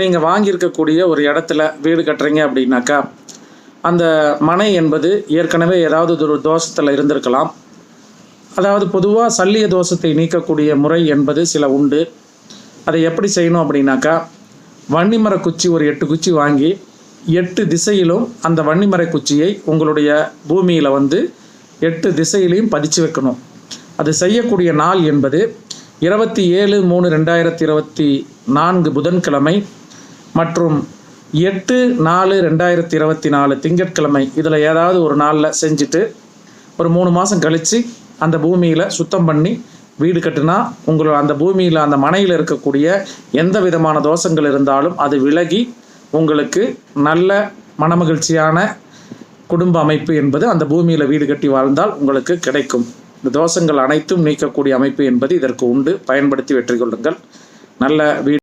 நீங்கள் வாங்கியிருக்கக்கூடிய ஒரு இடத்துல வீடு கட்டுறீங்க அப்படின்னாக்கா அந்த மனை என்பது ஏற்கனவே ஏதாவது ஒரு தோஷத்தில் இருந்திருக்கலாம். அதாவது பொதுவாக சல்லிய தோஷத்தை நீக்கக்கூடிய முறை என்பது சில உண்டு. அதை எப்படி செய்யணும் அப்படின்னாக்கா வன்னிமர குச்சி ஒரு எட்டு குச்சி வாங்கி எட்டு திசையிலும் அந்த வன்னிமர குச்சியை உங்களுடைய பூமியில் வந்து எட்டு திசையிலையும் பதிச்சு வைக்கணும். அது செய்யக்கூடிய நாள் என்பது இருபத்தி ஏழு மூணு ரெண்டாயிரத்தி இருபத்தி நான்கு புதன்கிழமை மற்றும் எட்டு நாலு ரெண்டாயிரத்தி இருபத்தி நாலு திங்கட்கிழமை இதில் ஏதாவது ஒரு நாளில் செஞ்சுட்டு ஒரு மூணு மாதம் கழித்து அந்த பூமியில் சுத்தம் பண்ணி வீடு கட்டினா உங்களோட அந்த பூமியில் அந்த மனையில் இருக்கக்கூடிய எந்த விதமான தோஷங்கள் இருந்தாலும் அது விலகி உங்களுக்கு நல்ல மனமகிழ்ச்சியான குடும்ப அமைப்பு என்பது அந்த பூமியில் வீடு கட்டி வாழ்ந்தால் உங்களுக்கு கிடைக்கும். இந்த தோஷங்கள் அனைத்தும் நீக்கக்கூடிய அமைப்பு என்பது இதற்கு உண்டு. பயன்படுத்தி வெற்றி கொள்ளுங்கள் நல்ல வீடு